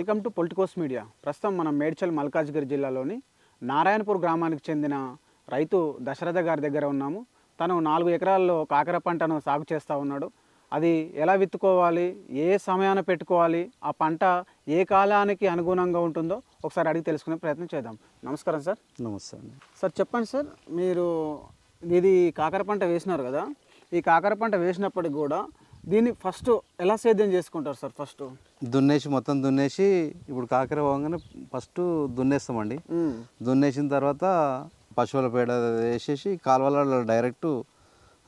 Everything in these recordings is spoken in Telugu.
Welcome to Politicos media. ప్రస్తుతం మనం మేడ్చల్ మల్కాజ్గిరి జిల్లాలోని నారాయణపూర్ గ్రామానికి చెందిన రైతు దశరథ గారి దగ్గర ఉన్నాము. తను నాలుగు ఎకరాల్లో కాకర పంటను సాగు చేస్తూ ఉన్నాడు. అది ఎలా విత్తుకోవాలి? ఏ సమయాన పెట్టుకోవాలి? ఆ పంట ఏ కాలానికి అనుగుణంగా ఉంటుందో ఒకసారి అడిగి తెలుసుకునే ప్రయత్నం చేద్దాం. నమస్కారం సార్. నమస్తే అండి. సార్ చెప్పండి సార్. మీరు ఇది కాకర పంట వేసినారు కదా. ఈ కాకర పంట వేసినప్పటికి కూడా దీన్ని ఫస్ట్ ఎలా సేద్యం చేసుకుంటారు సార్ ఫస్ట్ దున్నేసి మొత్తం దున్నేసి ఇప్పుడు కాకర పోగానే ఫస్ట్ దున్నేస్తామండి. దున్నేసిన తర్వాత పశువుల పేడ వేసేసి కాలువలలో డైరెక్ట్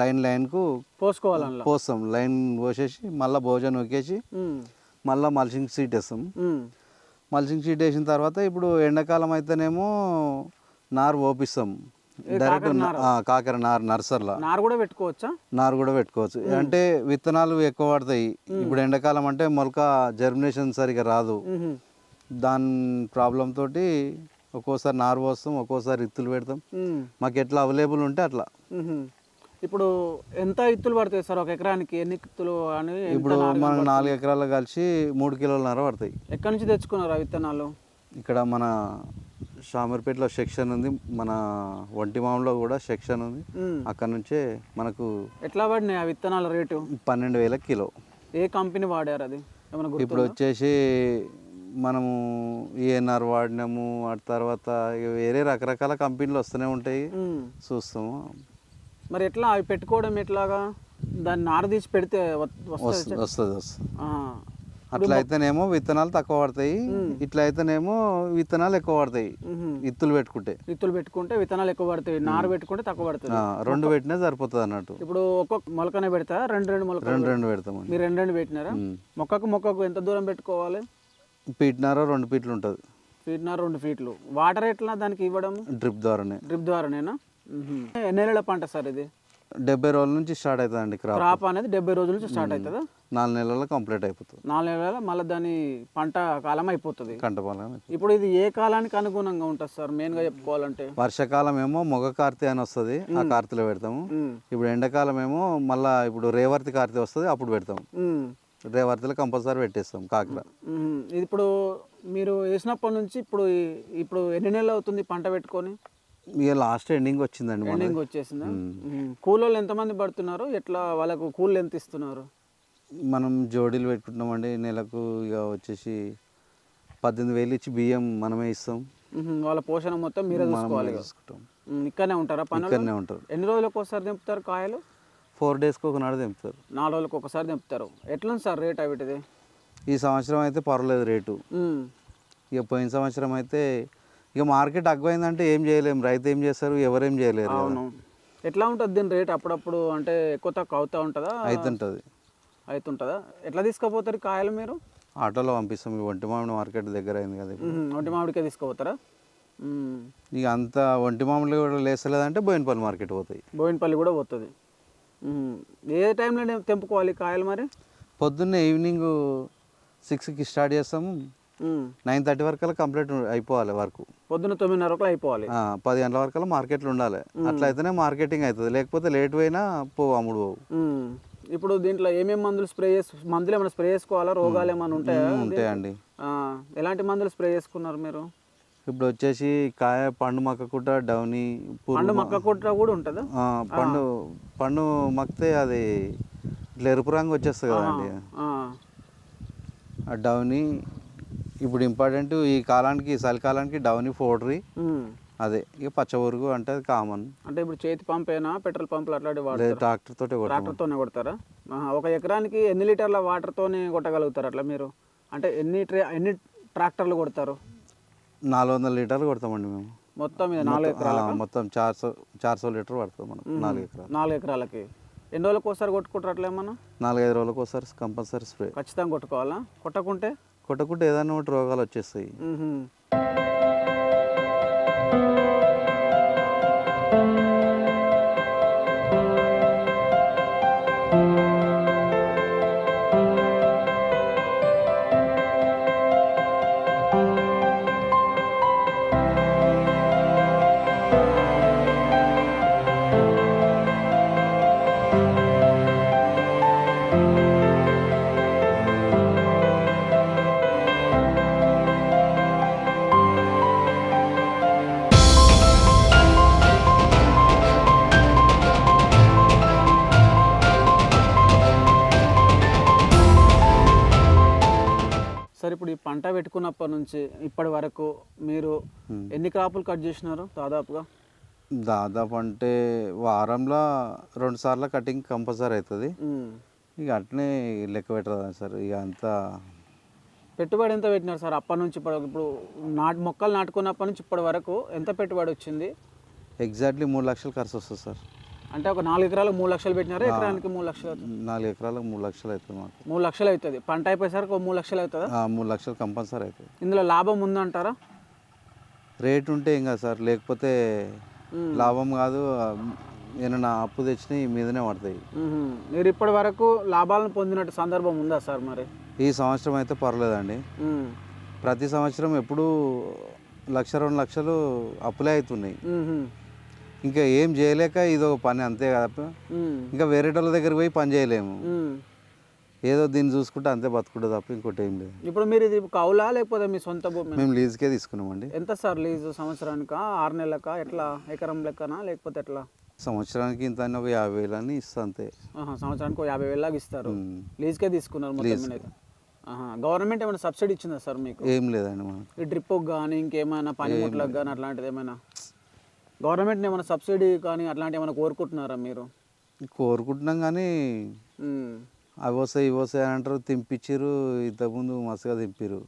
లైన్ లైన్కు పోసుకోవాలన్నా పోస్తాం. లైన్ పోసేసి మళ్ళీ భోజనం ఎక్కేసి మళ్ళీ మల్చింగ్ సీట్ వేస్తాం. మల్చింగ్ సీట్ వేసిన తర్వాత ఇప్పుడు ఎండాకాలం అయితేనేమో నారు పోపిస్తాం. డైరెక్ట్ కాకర నారు. నర్సర్లా. నారు కూడా పెట్టుకోవచ్చా? నారు కూడా పెట్టుకోవచ్చు. అంటే విత్తనాలు ఎక్కువ పడతాయి. ఇప్పుడు ఎండాకాలం అంటే మొలక జర్మినేషన్ సరిగా రాదు. దాని ప్రాబ్లం తోటి ఒక్కోసారి నారు పోస్తాం ఒక్కోసారి ఇత్తులు పెడతాం. మాకు ఎట్లా అవైలబుల్ ఉంటే అట్లా. ఇప్పుడు ఎంత ఇత్తులు పడతాయి సార్ ఒక ఎకరానికి? ఎన్ని ఇత్తులు అని ఇప్పుడు పడుతుంది? నాలుగు ఎకరాలు కలిసి మూడు కిలోల నార పడతాయి. ఎక్కడి నుంచి తెచ్చుకున్నారు ఆ విత్తనాలు? ఇక్కడ మన షామీర్పేటలో సెక్షన్ ఉంది. మన ఒంటి మామలో కూడా సెక్షన్ ఉంది. అక్కడ నుంచే మనకు ఎట్లా పడినాయి ఆ విత్తనాల రేటు? పన్నెండు వేల కిలో. ఏ కంపెనీ వాడారు అది? ఏమైనా ఇప్పుడు వచ్చేసి మనము ఈఎన్ఆర్ వాడినాము. ఆ తర్వాత ఇక వేరే రకరకాల కంపెనీలు వస్తూనే ఉంటాయి. చూస్తాము. మరి ఎట్లా అవి పెట్టుకోవడం ఎట్లాగా? దాన్ని నార తీసి పెడితే వస్తుంది వస్తుంది వస్తుంది. అట్లా అయితేనేమో విత్తనాలు తక్కువ పడతాయి. ఇట్లా అయితేనేమో విత్తనాలు ఎక్కువ పడతాయి. ఇత్తులు పెట్టుకుంటే. విత్తులు పెట్టుకుంటే విత్తనాలు ఎక్కువ పడతాయి. నారు పెట్టుకుంటే తక్కువ పడుతుంది రెండు పెట్టినా సరిపోతుంది అన్నట్టు. ఇప్పుడు ఒక్కొక్క మొలకనే పెడతా? రెండు రెండు మొలకలు రెండు రెండు పెడతామండి మీరు రెండు రెండు పెట్టినారా. మొక్కకు మొక్కకు ఎంత దూరం పెట్టుకోవాలి? పీటినార రెండు పీట్లు ఉంటుంది. ఫీట్నర రెండు ఫీట్లు వాటర్ ఎట్లా దానికి ఇవ్వడం డ్రిప్ ద్వారానే. డ్రిప్ ద్వారానేనా? ఎన్ని నెలల పంట సార్ ఇది? డెబ్బై రోజుల నుంచి స్టార్ట్ అవుతుందండి క్రాప్ క్రాప్ అనేది డెబ్బై రోజుల నుంచి స్టార్ట్ అవుతుందా? నాలుగు నెలల్లో కంప్లీట్ అయిపోతుంది. నాలుగు నెలల మళ్ళీ దాని పంట కాలం అయిపోతుంది. కంటపాలెం ఇప్పుడు ఇది ఏ కాలానికి అనుగుణంగా ఉంటుంది సార్ మెయిన్గా చెప్పుకోవాలంటే? వర్షాకాలం ఏమో మొగ కార్తె అని వస్తుంది ఆ కార్తెలో పెడతాము. ఇప్పుడు ఎండాకాలం ఏమో మళ్ళా ఇప్పుడు రేవర్తి కార్తె వస్తుంది అప్పుడు పెడతాం. రేవర్తిలో కంపల్సరీ పెట్టేస్తాం కాకర. ఇది ఇప్పుడు మీరు వేసినప్పటి నుంచి ఇప్పుడు ఇప్పుడు ఎన్ని నెలలు అవుతుంది పంట పెట్టుకొని? ఇక లాస్ట్ ఎండింగ్ వచ్చిందండి ఎండింగ్ వచ్చేసిందా. కూలోళ్ళు ఎంతమంది పడుతున్నారు? ఎట్లా వాళ్ళకు కూలీలు ఎంత ఇస్తున్నారు? మనం జోడీలు పెట్టుకుంటున్నామండి. నెలకు ఇక వచ్చేసి పద్దెనిమిది వేలు ఇచ్చి బియ్యం మనమే ఇస్తాం. వాళ్ళ పోషణ మొత్తం మీరే చూసుకోవాలి మ్మ్. ఇక్కడనే ఉంటారా పనులు? ఇక్కడనే ఉంటారు. ఎన్ని రోజులకు ఒకసారి దింపుతారు కాయలు? ఫోర్ డేస్కి ఒక నాడు తెంపుతారు. నాలుగు రోజులకు ఒకసారి దింపుతారు ఎట్లుంది సార్ రేట్ అవిటిది? ఈ సంవత్సరం అయితే పర్వాలేదు రేటు. ఇక పోయిన సంవత్సరం అయితే ఇక మార్కెట్ అగ్గుపోయిందంటే ఏం చేయలేము రైతు ఏం చేస్తారు? ఎవరేం చేయలేరు. అవును. ఎట్లా ఉంటుంది దీని రేట్ అప్పుడప్పుడు? అంటే ఎక్కువ తక్కువ అవుతా ఉంటుందా? అవుతుంటుంది అవుతుంటుందా ఎట్లా తీసుకుపోతారు కాయలు మీరు? ఆటోలో పంపిస్తాం. ఈ ఒంటి మామిడి మార్కెట్ దగ్గర అయింది కదా ఇప్పుడు. మ్మ్. ఒంటి మామిడికే తీసుకుపోతారా? మ్మ్. ఇక అంత ఒంటి మామిడి కూడా లేసలేదంటే బోయినపల్లి మార్కెట్ పోతాయి. బోయినపల్లి కూడా పోతుంది. మ్మ్. ఏ టైంలో తెంపుకోవాలి కాయలు మరి? పొద్దున్నే ఈవినింగ్ సిక్స్కి స్టార్ట్ చేస్తాము. నైన్ థర్టీ వరకు కంప్లీట్ అయిపోవాలి వర్క్. పొద్దున్న తొమ్మిదిన్నర వరకు అయిపోవాలి. పది గంటల వరకు మార్కెట్లో ఉండాలి. అట్లా అయితేనే మార్కెటింగ్ అవుతుంది లేకపోతే లేట్ పోయినా పో అమ్ముడు పోవు. ఇప్పుడు దీంట్లో ఏమేమి మందులు స్ప్రే చేసు మందులు ఏమైనా స్ప్రే చేసుకోవాలా? రోగాలు ఏమైనా ఉంటాయా? ఉంటాయండి. ఎలాంటి మందులు స్ప్రే చేసుకున్నారు మీరు? ఇప్పుడు వచ్చేసి కాయ పండు మక్కకుట్ట డౌని పండు మక్క కుట్ర కూడా ఉంటుందా? పండు పండు మక్కితే అది ఇట్లా ఎరుపు రంగు వచ్చేస్తుంది కదండి. డౌని ఇప్పుడు ఇంపార్టెంట్ ఈ కాలానికి చలికాలానికి డౌని ఫోడ్రీ మ్మ్. అదే ఇక పచ్చ పురుగు అంటే అది కామన్ అంటే ఇప్పుడు చేతి పంపేనా పెట్రోల్ పంపులు అట్లాంటివి లేదు వాడతారు ట్రాక్టర్ తోటే కొడతాం. ట్రాక్టర్తోనే కొడతారా? ఒక ఎకరానికి ఎన్ని లీటర్ల వాటర్తోనే కొట్టగలుగుతారు అట్లా మీరు? అంటే ఎన్ని ట్రే ఎన్ని ట్రాక్టర్లు కొడతారు? నాలుగు వందల లీటర్లు కొడతామండి మేము. మొత్తం మీద నాలుగు ఆ, ఎకరాలకు మొత్తం చార్ సో చార్ సో లీటర్ పడుతుంది మనం నాలుగు ఎకరాలు. నాలుగు ఎకరాలకి. ఎన్ని రోజులకు ఒకసారి కొట్టుకుంటారు అట్లా ఏమన్నా? నాలుగైదు రోజులకు ఒకసారి కంపల్సరీ స్ప్రే. ఖచ్చితంగా కొట్టుకోవాలా? కొట్టకుంటే? కొట్టకుంటే ఏదైనా ఒకటి రోగాలు వచ్చేస్తాయి. సార్ ఇప్పుడు ఈ పంట పెట్టుకున్నప్పటి నుంచి ఇప్పటి వరకు మీరు ఎన్ని క్రాపులు కట్ చేసినారు దాదాపుగా? దాదాపు అంటే వారంలో రెండు సార్లు కటింగ్ కంపల్సరీ అవుతుంది. ఇక అట్నే లెక్క పెట్టరాదు సార్ ఇక అంతా పెట్టుబడి ఎంత పెట్టినారు సార్ అప్పటి నుంచి వరకు? ఇప్పుడు నాటు మొక్కలు నాటుకున్నప్పటి నుంచి ఇప్పటి వరకు ఎంత పెట్టుబడి వచ్చింది? ఎగ్జాక్ట్లీ మూడు లక్షలు ఖర్చు వస్తుంది సార్. అంటే ఒక నాలుగు ఎకరాలు మూడు లక్షలు పెట్టినారు? ఎకరానికి మూడు లక్షలు అవుతుంది. నాలుగు ఎకరాలకు మూడు లక్షలు అవుతుంది మాకు. మూడు లక్షలు అవుతుంది. పంట అయిపోయేసరికి ఒక మూడు లక్షలు అవుతుందా? ఆ, మూడు లక్షలు కంపల్సరీ అవుతుంది. ఇందులో లాభం ఉందంటారా? రేట్ ఉంటే కాదు సార్ లేకపోతే. లాభం కాదు ఏమైనా అప్పు తెచ్చినా ఈ మీదనే పడతాయి. మీరు ఇప్పటి వరకు లాభాలను పొందినట్టు సందర్భం ఉందా సార్ మరి? ఈ సంవత్సరం అయితే పర్లేదండి. ప్రతి సంవత్సరం ఎప్పుడూ లక్ష రెండు లక్షలు అప్పులే అవుతున్నాయి. ఇంకా ఏం చేయలేక ఇది ఒక పని అంతే కదా. ఇంకా వేరే వాళ్ళ దగ్గరికి పోయి పని చేయలేము. ఏదో దీన్ని చూసుకుంటే అంతే బతుకుంటే తప్ప ఇంకోటి ఏం లేదు. ఇప్పుడు మీరు ఇది కౌలా లేకపోతే మీ సొంత భూమి? మేము లీజుకే తీసుకున్నామండి. ఎంత సార్ లీజు సంవత్సరానికా ఆరు నెలలకా ఎట్లా? ఎకరం లెక్కనా లేకపోతే ఎట్లా? సంవత్సరానికి ఇంత ఒక యాభై వేలు అని ఇస్తా అంతే. సంవత్సరానికి ఒక యాభై వేలాగా ఇస్తారు. మ్మ్. లీజ్కే తీసుకున్నారు మొత్తం గవర్నమెంట్ ఏమైనా సబ్సిడీ ఇచ్చిందా సార్ మీకు? ఏం లేదండి ఈ డ్రిప్కి కానీ ఇంకేమైనా పనిముట్లకు కానీ అట్లాంటిది ఏమైనా? గవర్నమెంట్ ఏమైనా సబ్సిడీ కానీ అట్లాంటివి ఏమైనా కోరుకుంటున్నారా మీరు? కోరుకుంటున్నాం కానీ. అవి వస్తాయి ఇవి వస్తాయి అని అంటారు. తింపిచ్చిర్రు ఇంతకుముందు మస్తుగా తింపిరు.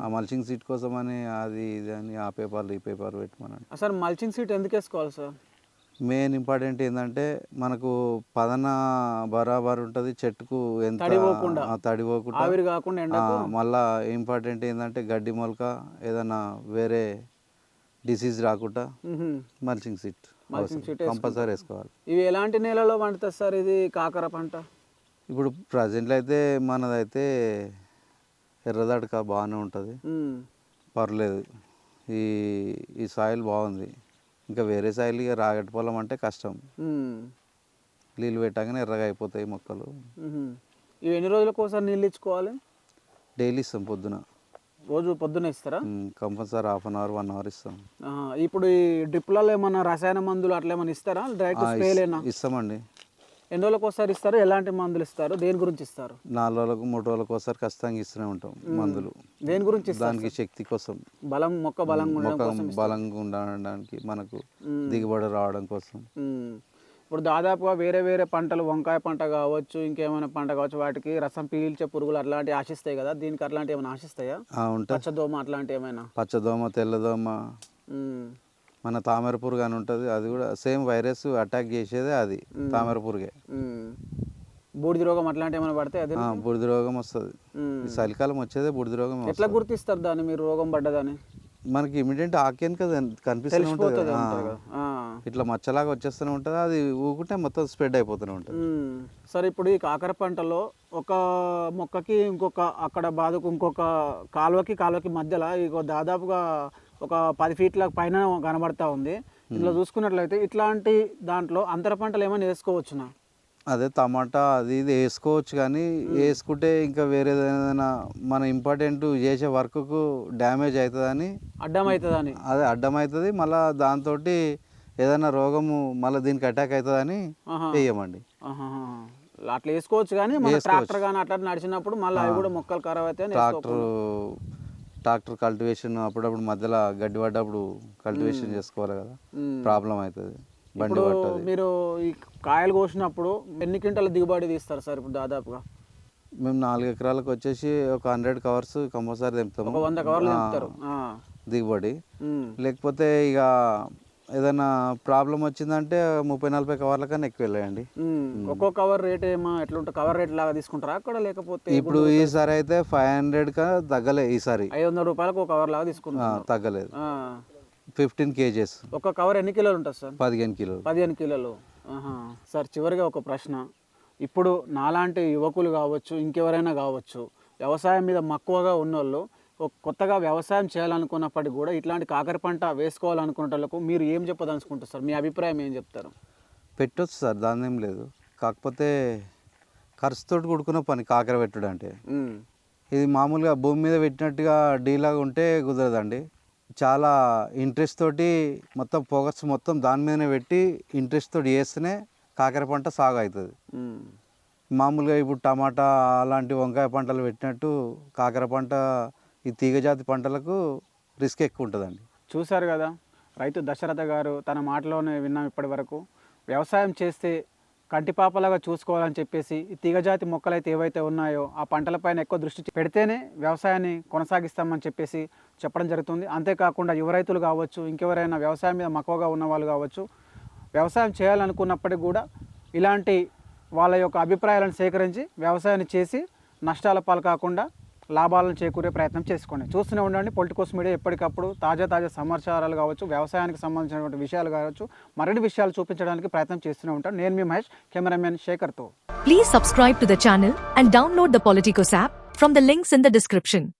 ఆ మల్చింగ్ సీట్ కోసం అని అది ఇది అని ఆ పేపర్లు ఈ పేపర్ పెట్టమని సార్ మల్చింగ్ సీట్ ఎందుకు వేసుకోవాలి సార్? మెయిన్ ఇంపార్టెంట్ ఏంటంటే మనకు పదన బరాబర్ ఉంటుంది చెట్టుకు ఎంత తడి పోకుండా. ఆ, తడి పోకుండా ఆవిరి కాకుండా ఎండ ఆ, మళ్ళా ఇంపార్టెంట్ ఏంటంటే గడ్డి మొలక ఏదైనా వేరే డిసీజ్ రాకుండా. మల్చింగ్ సీట్ కంపల్సరీ వేసుకోవాలి. ఇవి ఎలాంటి నేలలో పండుతుంది సార్ ఇది? కాకర పంట? ఇప్పుడు ప్రజెంట్లో అయితే మనదైతే ఎర్రదడక బాగానే ఉంటుంది. పర్లేదు. ఈ ఈ సాయిల్ బాగుంది. ఇంకా వేరే సాయిల్ ఇక రాగటి పొలం అంటే కష్టం. నీళ్ళు పెట్టగానే ఎర్రగా అయిపోతాయి మొక్కలు. ఇవి ఎన్ని రోజులకు ఒకసారి నీళ్ళు ఇచ్చుకోవాలి? డైలీ ఇస్తాం పొద్దున. రోజు పొద్దున్న ఇస్తారా? Compulsory half an hour one hour ఇస్తాం. ఇప్పుడు ఈ డ్రిప్లలో ఏమన్నా రసాయన మందులు అట్లా ఏమైనా ఇస్తారా? డైరెక్ట్ స్ప్రేలేనా ఇస్తామండి. ఎన్ని రోజులకు ఒకసారి ఇస్తారు? ఎలాంటి మందులు ఇస్తారు? దేని గురించి ఇస్తారు? నాలుగు రోజులకు మూడు రోజులకు ఒకసారి ఖచ్చితంగా ఇస్తూనే ఉంటాం మందులు. దేని గురించి దానికి శక్తి కోసం. బలం మొక్క బలంగా ఉండడం మొక్క కోసం బలంగా ఉండడానికి మనకు. దిగుబడి రావడం కోసం. ఇప్పుడు దాదాపుగా వేరే వేరే పంటలు వంకాయ పంట కావచ్చు ఇంకేమైనా పంట కావచ్చు వాటికి రసం పీల్చే పురుగులు అట్లాంటివి ఆశిస్తాయి కదా? దీనికి అట్లాంటివి ఏమైనా ఆశిస్తాయా? ఉంటాయి. పచ్చదోమ అట్లాంటివి ఏమైనా? పచ్చదోమ తెల్లదోమ. మన తామర పురుగు అని ఉంటుంది. అది కూడా సేమ్ వైరస్ అటాక్ చేసేదే అది తామర పురుగే. బూడిద రోగం అట్లాంటివి ఏమైనా పడితే అదే బూడిద రోగం వస్తుంది. చలికాలం వచ్చేదే బూడిద రోగం ఎట్లా. గుర్తిస్తారు దాన్ని మీరు రోగం పడ్డదని మనకి ఇమీడియట్ ఆకేన్ కదా కనిపిస్తూనే ఉంటుంది. ఇట్లా మచ్చలాగా వచ్చేస్తూనే ఉంటుంది అది ఊకుంటే మొత్తం స్ప్రెడ్ అయిపోతూనే ఉంటుంది. సరే ఇప్పుడు ఈ కాకర పంటలో ఒక మొక్కకి ఇంకొక అక్కడ బాధకు ఇంకొక కాలువకి కాలువకి మధ్యలో ఇక దాదాపుగా ఒక పది ఫీట్ల పైన కనబడతా ఉంది. ఇందులో చూసుకున్నట్లయితే ఇట్లాంటి దాంట్లో అంతర పంటలు ఏమైనా వేసుకోవచ్చునా? అదే టమాటా అది ఇది వేసుకోవచ్చు కానీ వేసుకుంటే ఇంకా వేరే ఏదైనా మన ఇంపార్టెంట్ చేసే వర్క్కు డ్యామేజ్ అవుతుందని అడ్డం అవుతుందని అదే అడ్డం అవుతుంది మళ్ళీ దాంతో ఏదైనా రోగము మళ్ళీ దీనికి అటాక్ అవుతుందని. వేయమండి. అట్లా వేసుకోవచ్చు కానీ ట్రాక్టర్ కానీ అట్లా నడిచినప్పుడు మళ్ళీ అవి కూడా మొక్కలు ఖరాబ్ అవుతాయని ట్రాక్టర్ ట్రాక్టర్ కల్టివేషన్ అప్పుడప్పుడు మధ్యలో గడ్డి పడ్డప్పుడు కల్టివేషన్ చేసుకోవాలి కదా. ప్రాబ్లం అవుతుంది. ఇప్పుడు మీరు ఈ కాయలు కోసినప్పుడు ఎన్ని క్వింటాల దిగుబడి తీస్తారు సార్ ఇప్పుడు దాదాపుగా? మేము నాలుగు ఎకరాలకు వచ్చేసి ఒక హండ్రెడ్ కవర్స్ కంపల్సరీ తెంపుతాము. ఒక వంద కవర్లు. దిగుబడి. లేకపోతే ఇక ఏదైనా ప్రాబ్లం వచ్చిందంటే ముప్పై నలభై కవర్ల కన్నా ఎక్కువ వెళ్ళాయండి. ఒక్కో కవర్ రేట్ ఏమో ఎట్లుంటుంది? కవర్ రేట్ లాగా తీసుకుంటారా అక్కడ? లేకపోతే ఇప్పుడు ఈసారి అయితే ఫైవ్ హండ్రెడ్ కా తగ్గలే ఈసారి ఐదు వందల రూపాయలకు ఒక కవర్ లాగా ఆ, తీసుకుంటారు తగ్గలేదు. Fifteen kgs. ఒక కవర్ ఎన్ని కిలోలు ఉంటుంది సార్? పదిహేను కిలోలు. పదిహేను కిలోలు. సార్ చివరిగా ఒక ప్రశ్న. ఇప్పుడు నాలాంటి యువకులు కావచ్చు ఇంకెవరైనా కావచ్చు వ్యవసాయం మీద మక్కువగా ఉన్నోళ్ళు ఒక కొత్తగా వ్యవసాయం చేయాలనుకున్నప్పటికీ కూడా ఇట్లాంటి కాకర పంట వేసుకోవాలనుకునే వాళ్ళకు మీరు ఏం చెప్పదలుచుకుంటారు సార్? మీ అభిప్రాయం ఏం చెప్తారు? పెట్టొచ్చు సార్ దాని ఏం లేదు. కాకపోతే ఖర్చుతోటి కూడుకున్న పని కాకర పెట్టుడు అంటే. ఇది మామూలుగా భూమి మీద పెట్టినట్టుగా డీలాగా ఉంటే కుదరదండి. చాలా ఇంట్రెస్ట్ తోటి మొత్తం ఫోకస్ మొత్తం దాని మీదనే పెట్టి ఇంట్రెస్ట్ తోటి చేస్తేనే కాకర పంట సాగు అవుతుంది. మ్మ్. మామూలుగా ఇప్పుడు టమాటా అలాంటి వంకాయ పంటలు పెట్టినట్టు కాకర పంట ఈ తీగజాతి పంటలకు రిస్క్ ఎక్కువ ఉంటుందండి. చూశారు కదా రైతు దశరథ గారు తన మాటలోనే విన్నాం ఇప్పటి వరకు. వ్యవసాయం చేస్తే కంటిపాపలాగా చూసుకోవాలని చెప్పేసి ఈ తీగజాతి మొక్కలైతే ఏవైతే ఉన్నాయో ఆ పంటలపైన ఎక్కువ దృష్టి పెడితేనే వ్యవసాయాన్ని కొనసాగిస్తామని చెప్పేసి చెప్పడం జరుగుతుంది. అంతేకాకుండా యువ రైతులు కావచ్చు ఇంకెవరైనా వ్యవసాయం మీద మక్కువగా ఉన్న వాళ్ళు కావచ్చు వ్యవసాయం చేయాలనుకున్నప్పటికీ కూడా ఇలాంటి వాళ్ళ యొక్క అభిప్రాయాలను సేకరించి వ్యవసాయాన్ని చేసి నష్టాల పాలు కాకుండా లాభాలను చేకూరే ప్రయత్నం చేసుకోండి. చూస్తూనే ఉండండి. పొలిటికోస్ మీడియా ఎప్పటికప్పుడు తాజా తాజా సమాచారాలు కావచ్చు వ్యవసాయానికి సంబంధించినటువంటి విషయాలు కావచ్చు మరిన్ని విషయాలు చూపించడానికి ప్రయత్నం చేస్తూనే ఉంటాను నేను మీ Mahesh cameraman శేఖర్తో. Please subscribe to the channel and download the Politicos app from the links in the description